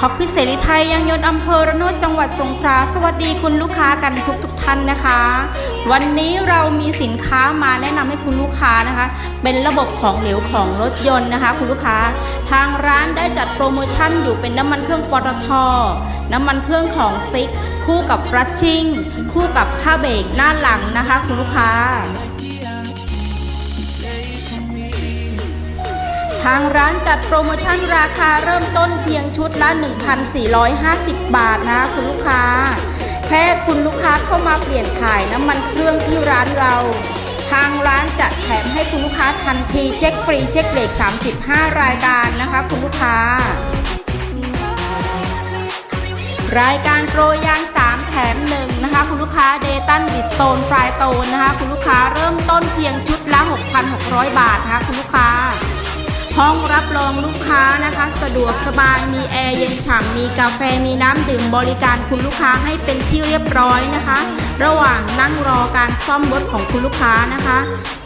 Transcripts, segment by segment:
ขอบพิเศษลิไทยยังยนต์อำเภอระโนดจังหวัดสงขลาสวัสดีคุณลูกค้ากันทุกทุกๆท่านนะคะ วันนี้เรามีสินค้ามาแนะนำให้คุณลูกค้านะคะ เป็นระบบของเหลวของรถยนต์นะคะ คุณลูกค้า ทางร้านได้จัดโปรโมชั่นอยู่เป็นน้ำมันเครื่องปตทน้ำมันเครื่องของซิกคู่กับฟรัชชิ่งคู่กับผ้าเบรกหน้าหลังนะคะ คุณลูกค้าางร้านจัดโปรโมชั่นราคาเริ่มต้นเพียงชุดละ 1,450 บาทนะคุณลูกค้า แค่คุณลูกค้าเข้ามาเปลี่ยนถ่ายน้ำมันเครื่องที่ร้านเรา ทางร้านจะแถมให้คุณลูกค้าทันทีเช็คฟรีเช็คเบรก35 รายการนะคะคุณลูกค้า รายการโปรยาง3 แถม 1 นะคะ คุณลูกค้าเดตันบิสโตนฟรายโตนนะคะ คุณลูกค้าเริ่มต้นเพียงชุดละ 6,600 บาทนะคะคุณลูกค้า ห้องรับรองลูกค้านะคะ สะดวกสบายมีแอร์เย็นฉ่ำมีกาแฟมีน้ำดื่มบริการคุณลูกค้าให้เป็นที่เรียบร้อยนะคะ ระหว่างนั่งรอการซ่อมรถของคุณลูกค้านะคะ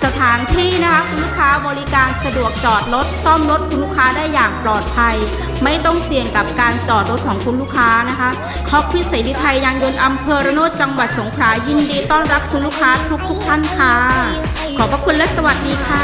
สถานที่นะคะคุณลูกค้าบริการสะดวกจอดรถซ่อมรถคุณลูกค้าได้อย่างปลอดภัย ไม่ต้องเสี่ยงกับการจอดรถของคุณลูกค้านะคะคอกพิเศษดิไทยยางยนต์อำเภอระโนดจังหวัดสงขลายินดีต้อนรับคุณลูกค้าทุกๆท่านค่ะขอบพระคุณและสวัสดีค่ะ